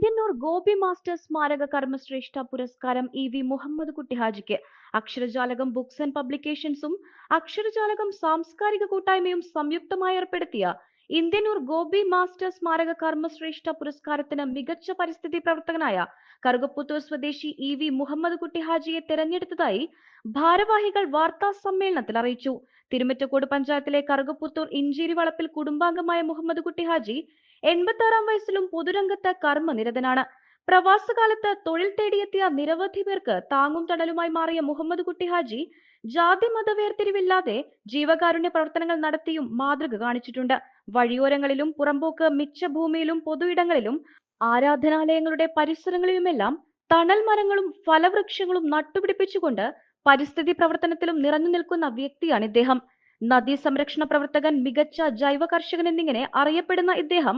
Indianoor Gopi masters സ്മാരക കർമ്മശ്രേഷ്ഠ പുരസ്കാരം E V Muhammad കുട്ടി ഹാജിക്ക് അക്ഷരജാലകം ബുക്സ് ആൻഡ് പബ്ലിക്കേഷൻസും അക്ഷരജാലകം സാംസ്കാരിക കൂട്ടായ്മയും സംയുക്തമായി ഏർപ്പെടുത്തിയ ഇന്ത്യന്നൂർ ഗോപി മാസ്റ്റേഴ്സ് സ്മാരക കർമ്മശ്രേഷ്ഠ പുരസ്കാരത്തിന് മികച്ച പരിസ്ഥിതി പ്രവർത്തകനായ കറുകപ്പുത്തൂർ സ്വദേശി ഇ വി മുഹമ്മദ് കുട്ടി ഹാജിയെ തെരഞ്ഞെടുത്തതായി ഭാരവാഹികൾ വാർത്താ സമ്മേളനത്തിൽ അറിയിച്ചു. തിരുമറ്റക്കോട് പഞ്ചായത്തിലെ കറുകപ്പുത്തൂർ ഇഞ്ചേരി വളപ്പിൽ കുടുംബാംഗമായ മുഹമ്മദ് കുട്ടി ഹാജി എൺപത്തി ആറാം വയസ്സിലും പൊതുരംഗത്ത് കർമ്മനിരതനാണ്. പ്രവാസകാലത്ത് തൊഴിൽ തേടിയെത്തിയ നിരവധി പേർക്ക് താങ്ങും തണലുമായി മാറിയ മുഹമ്മദ് കുട്ടി ഹാജി ജാതി മത വേർതിരിവില്ലാതെ ജീവകാരുണ്യ പ്രവർത്തനങ്ങൾ നടത്തിയും മാതൃക കാണിച്ചിട്ടുണ്ട്. വഴിയോരങ്ങളിലും പുറമ്പോക്ക് മിച്ച ഭൂമിയിലും പൊതുയിടങ്ങളിലും ആരാധനാലയങ്ങളുടെ പരിസരങ്ങളിലുമെല്ലാം തണൽ മരങ്ങളും ഫലവൃക്ഷങ്ങളും നട്ടുപിടിപ്പിച്ചുകൊണ്ട് പരിസ്ഥിതി പ്രവർത്തനത്തിലും നിറഞ്ഞു നിൽക്കുന്ന വ്യക്തിയാണ് ഇദ്ദേഹം. നദീ സംരക്ഷണ പ്രവർത്തകൻ മികച്ച ജൈവ കർഷകൻ എന്നിങ്ങനെ അറിയപ്പെടുന്ന ഇദ്ദേഹം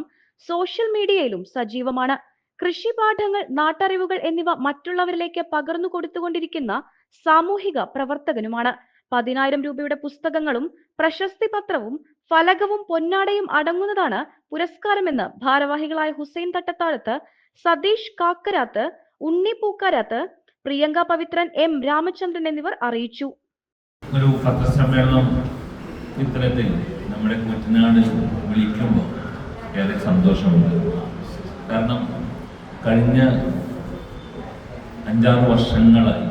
സോഷ്യൽ മീഡിയയിലും സജീവമാണ്. കൃഷി പാഠങ്ങൾ നാട്ടറിവുകൾ എന്നിവ മറ്റുള്ളവരിലേക്ക് പകർന്നു കൊടുത്തുകൊണ്ടിരിക്കുന്ന സാമൂഹിക പ്രവർത്തകനുമാണ്. പതിനായിരം രൂപയുടെ പുസ്തകങ്ങളും പ്രശസ്തി പത്രവും ഫലകവും പൊന്നാടയും അടങ്ങുന്നതാണ് പുരസ്കാരമെന്ന് ഭാരവാഹികളായ ഹുസൈൻ തട്ടത്താഴത്ത് സതീഷ് കാക്കരാത്ത് ഉണ്ണി പൂക്കാരാത്ത് പ്രിയങ്ക പവിത്രൻ എം രാമചന്ദ്രൻ എന്നിവർ അറിയിച്ചു. ഒരു പത്രസമ്മേളനം ഇത്തരത്തിൽ നമ്മുടെ കുട്ടനാട് വിളിക്കുമ്പോൾ ഏറെ സന്തോഷമുണ്ട്. കാരണം കഴിഞ്ഞ അഞ്ചാറ് വർഷങ്ങളായി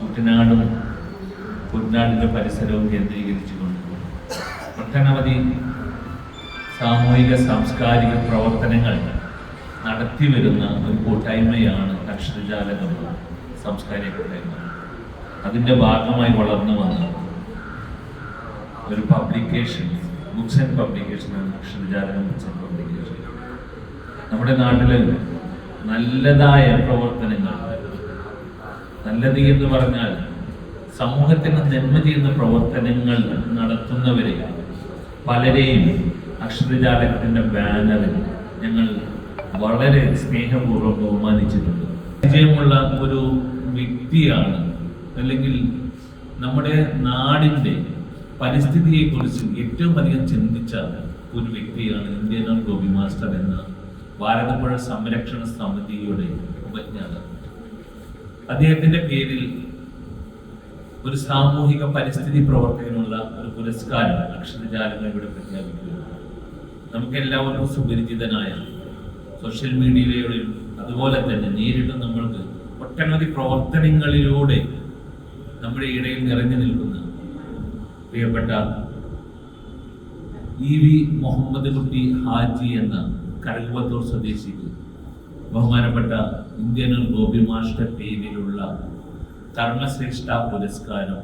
കുട്ടനാടും കുട്ടനാടിന്റെ പരിസരവും കേന്ദ്രീകരിച്ചുകൊണ്ട് ഒട്ടനവധി സാമൂഹിക സാംസ്കാരിക പ്രവർത്തനങ്ങൾ നടത്തി വരുന്ന ഒരു കൂട്ടായ്മയാണ് അക്ഷരജാലകം സാംസ്കാരിക കൂട്ടായ്മ. അതിന്റെ ഭാഗമായി വളർന്നു വന്ന ഒരു publication books and publication Aksharajalakam books and publication നമ്മുടെ നാട്ടിൽ നല്ലതായ പ്രവർത്തനങ്ങൾ നല്ലത് എന്ന് പറഞ്ഞാൽ സമൂഹത്തിന് നന്മ ചെയ്യുന്ന പ്രവർത്തനങ്ങൾ നടത്തുന്നവരെ പലരെയും അക്ഷരജാലകത്തിന്റെ ബാനറിൽ ഞങ്ങൾ വളരെ സ്നേഹപൂർവം ബഹുമാനിച്ചിട്ടുണ്ട്. പരിചയമുള്ള ഒരു വ്യക്തിയാണ് അല്ലെങ്കിൽ നമ്മുടെ നാടിന്റെ പരിസ്ഥിതിയെക്കുറിച്ച് ഏറ്റവും അധികം ചിന്തിച്ച ഒരു വ്യക്തിയാണ് ഇന്ത്യൻ ഗോപി മാസ്റ്റർ എന്ന ഭാരതപ്പുഴ സംരക്ഷണ സമിതിയുടെ ഉപജ്ഞാനം അദ്ദേഹത്തിന്റെ പേരിൽ ഒരു സാമൂഹിക പരിസ്ഥിതി പ്രവർത്തകനുള്ള ഒരു പുരസ്കാരം അക്ഷരജാലങ്ങൾ ഇവിടെ പ്രഖ്യാപിക്കുക നമുക്കെല്ലാവർക്കും സുപരിചിതനായ സോഷ്യൽ മീഡിയയിലൂടെയും അതുപോലെ തന്നെ നേരിട്ട് നമ്മൾക്ക് ഒട്ടനവധി പ്രവർത്തനങ്ങളിലൂടെ നമ്മുടെ ഇടയിൽ നിറഞ്ഞു നിൽക്കുന്ന പ്രിയപ്പെട്ട ഇ വി മുഹമ്മദ് കുട്ടി ഹാജി എന്ന കരകുവത്തൂർ സ്വദേശിക്ക് ബഹുമാനപ്പെട്ട ഇന്ത്യൻ ഗോപി മാസ്റ്റർ പേരിലുള്ള കർമ്മശ്രേഷ്ഠ പുരസ്കാരം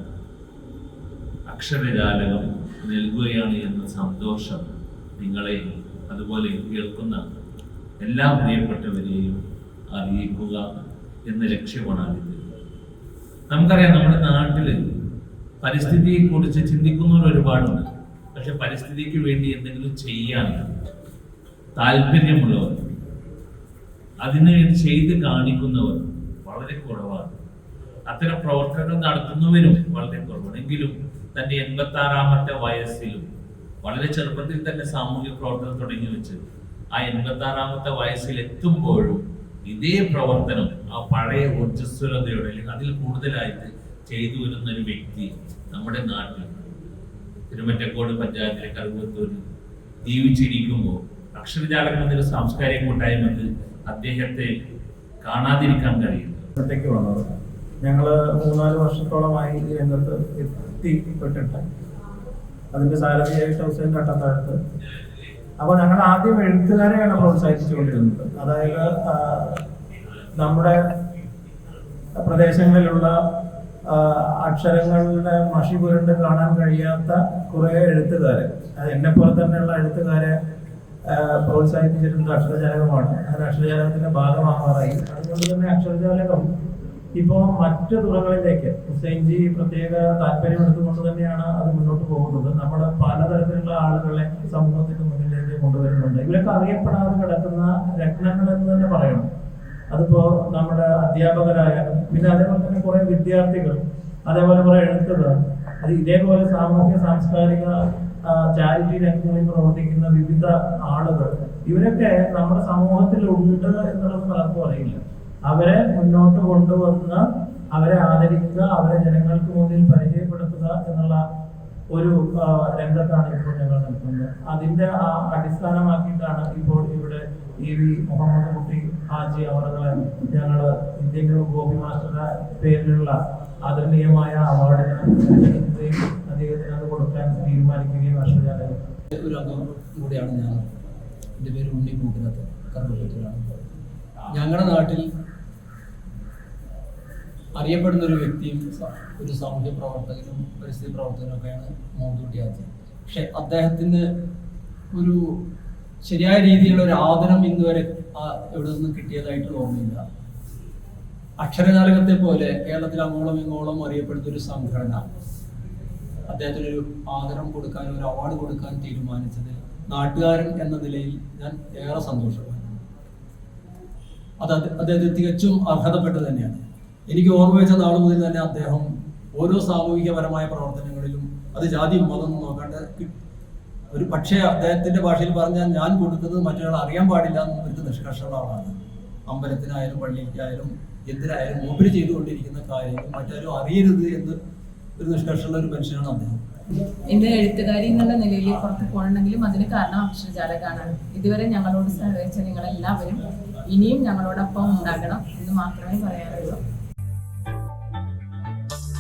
അക്ഷരജാലകം നൽകുകയാണ് എന്ന സന്തോഷം നിങ്ങളെ അതുപോലെ കേൾക്കുന്ന എല്ലാ പ്രിയപ്പെട്ടവരെയും അറിയിക്കുക എന്ന ലക്ഷ്യമാണ് നമുക്കറിയാം നമ്മുടെ നാട്ടിൽ പരിസ്ഥിതിയെ കുറിച്ച് ചിന്തിക്കുന്നവർ ഒരുപാടുണ്ട്. പക്ഷെ പരിസ്ഥിതിക്ക് വേണ്ടി എന്തെങ്കിലും ചെയ്യാൻ താല്പര്യമുള്ളവർ അതിന് ചെയ്ത് കാണിക്കുന്നവർ വളരെ കുറവാണ്. അത്തരം പ്രവർത്തനങ്ങൾ നടത്തുന്നവരും വളരെ കുറവാണ്. എങ്കിലും തന്റെ എൺപത്തി ആറാമത്തെ വയസ്സിലും വളരെ ചെറുപ്പത്തിൽ തന്നെ സാമൂഹ്യ പ്രവർത്തനം തുടങ്ങി വെച്ച് ആ എൺപത്തി ആറാമത്തെ വയസ്സിൽ എത്തുമ്പോഴും ഇതേ പ്രവർത്തനം ആ പഴയ ഊർജസ്വലതയോടെ അല്ലെങ്കിൽ അതിൽ കൂടുതലായിട്ട് ചെയ്തു വരുന്ന ഒരു വ്യക്തി നമ്മുടെ നാട്ടിൽ തിരുമറ്റക്കോട് പഞ്ചായത്തിലെ കറുവത്തൂരിൽ ജീവിച്ചിരിക്കുമ്പോൾ അക്ഷരജാലകം എന്നൊരു സാംസ്കാരിക കൂട്ടായ്മക്ക് അദ്ദേഹത്തെ കാണാതിരിക്കാൻ കഴിയില്ല. വന്നത്. ഞങ്ങൾ മൂന്നാൽ വർഷത്തോളമായി ഈ രംഗത്ത് എത്തിപ്പെട്ടിട്ട് അതിന്റെ സാരഥിയായിട്ട് ഹുസൈൻ കട്ടത്താഴത്ത് അപ്പോൾ ഞങ്ങൾ ആദ്യം എഴുത്തുകാരെയാണ് പ്രോത്സാഹിപ്പിച്ചുകൊണ്ടിരുന്നത്. അതായത് നമ്മുടെ പ്രദേശങ്ങളിലുള്ള അക്ഷരങ്ങളുടെ മഷി പുരണ്ട് കാണാൻ കഴിയാത്ത കുറേ എഴുത്തുകാരെ. അത് പോലെ തന്നെയുള്ള എഴുത്തുകാരെ പ്രോത്സാഹിപ്പിച്ചിരുന്നത് അക്ഷരജാലകമാണ്. അങ്ങനെ അക്ഷരജാലകത്തിന്റെ ഭാഗമാകാറായി അതുകൊണ്ട് തന്നെ അക്ഷരജാലകം ഇപ്പോൾ മറ്റു തുറകളിലേക്ക് ഹുസൈൻജി പ്രത്യേക താല്പര്യം എടുത്തുകൊണ്ട് തന്നെയാണ് അത് മുന്നോട്ട് പോകുന്നത്. നമ്മുടെ പലതരത്തിലുള്ള ആളുകളെ സമൂഹത്തിന് മുന്നിലേക്ക് കൊണ്ടുവരുന്നുണ്ട്. ഇവരൊക്കെ അറിയപ്പെടാതെ കിടക്കുന്ന രത്നങ്ങൾ എന്ന് തന്നെ പറയണം. അതിപ്പോ നമ്മുടെ അധ്യാപകരായാലും പിന്നെ അതേപോലെ തന്നെ കുറെ വിദ്യാർത്ഥികൾ അതേപോലെ കുറെ എഴുത്തുകാർ. അത് ഇതേപോലെ സാമൂഹ്യ സാംസ്കാരിക ചാരിറ്റി രംഗങ്ങളിൽ പ്രവർത്തിക്കുന്ന വിവിധ ആളുകൾ ഇവരൊക്കെ നമ്മുടെ സമൂഹത്തിൽ ഉണ്ട് എന്നുള്ളത് പലർക്കും അറിയില്ല അവരെ മുന്നോട്ട് കൊണ്ടുവന്ന് അവരെ ആദരിക്കുക അവരെ ജനങ്ങൾക്ക് മുന്നിൽ പരിചയപ്പെടുത്തുക എന്നുള്ള ഒരു രംഗത്താണ് ഇപ്പോൾ ഞങ്ങൾ നിൽക്കുന്നത്. അതിന്റെ ആ അടിസ്ഥാനമാക്കിയിട്ടാണ് ഇപ്പോൾ ഇവിടെ ഇ വി മുഹമ്മദ് കുട്ടി ഹാജി അവറുകളെ ഞങ്ങൾ ഇന്ത്യൻ ഗോപി മാസ്റ്ററുടെ പേരിലുള്ള ആദരണീയമായ അവാർഡിന് അദ്ദേഹത്തിന് അത് കൊടുക്കാൻ തീരുമാനിക്കുകയും വർഷജാലകം ഒരു അംഗം കൂടിയാണ് ഞാൻ. എന്റെ പേര് ഉണ്ണി മൂക്കിനത്ത് കറുപ്പത്തിലാണ് ഞങ്ങളുടെ നാട്ടിൽ അറിയപ്പെടുന്ന ഒരു വ്യക്തിയും ഒരു സാമൂഹ്യ പ്രവർത്തകനും പരിസ്ഥിതി പ്രവർത്തകനും ഒക്കെയാണ് മോഹൻകുട്ടി ആദ്യം പക്ഷെ അദ്ദേഹത്തിന് ഒരു ശരിയായ രീതിയിലുള്ള ഒരു ആദരം ഇന്ന് വരെ എവിടെ നിന്നും കിട്ടിയതായിട്ട് തോന്നുന്നില്ല. അക്ഷരജാലകത്തെ പോലെ കേരളത്തിൽ അങ്ങോളം ഇങ്ങോളം അറിയപ്പെടുന്ന ഒരു സംഘടന. അദ്ദേഹത്തിന് ഒരു ആദരം കൊടുക്കാൻ ഒരു അവാർഡ് കൊടുക്കാൻ തീരുമാനിച്ചത് നാട്ടുകാരൻ എന്ന നിലയിൽ ഞാൻ ഏറെ സന്തോഷമാണ് അത് അദ്ദേഹത്തെ തികച്ചും അർഹതപ്പെട്ടത് തന്നെയാണ്. എനിക്ക് ഓർമ്മ വെച്ച നാൾ മുതൽ തന്നെ അദ്ദേഹം ഓരോ സാമൂഹികപരമായ പ്രവർത്തനങ്ങളിലും അത് ജാതി മതം നോക്കാണ്ട് ഒരു പക്ഷേ അദ്ദേഹത്തിന്റെ ഭാഷയിൽ പറഞ്ഞാൽ ഞാൻ കൊടുക്കുന്നത് മറ്റൊരാൾ അറിയാൻ പാടില്ല എന്നൊരു നിഷ്കർഷമുള്ള ആളാണ്. അമ്പലത്തിനായാലും പള്ളിക്കായാലും എന്തിനായാലും മൂപ്പര് ചെയ്തുകൊണ്ടിരിക്കുന്ന കാര്യങ്ങൾ മറ്റാരും അറിയരുത് എന്ന് ഒരു നിഷ്കർഷമുള്ള ഒരു മനുഷ്യനാണ് അദ്ദേഹം. ഇന്ന് എഴുത്തുകാരി എന്നുള്ള നിലയിൽ പുറത്ത് പോകണമെങ്കിലും അതിന് കാരണം അക്ഷരജാലകാണ് ഇതുവരെ ഞങ്ങളോട് സഹകരിച്ച നിങ്ങളെല്ലാവരും ഇനിയും ഞങ്ങളോടൊപ്പം ഉണ്ടാകണം എന്ന് മാത്രമേ പറയാനുള്ളൂ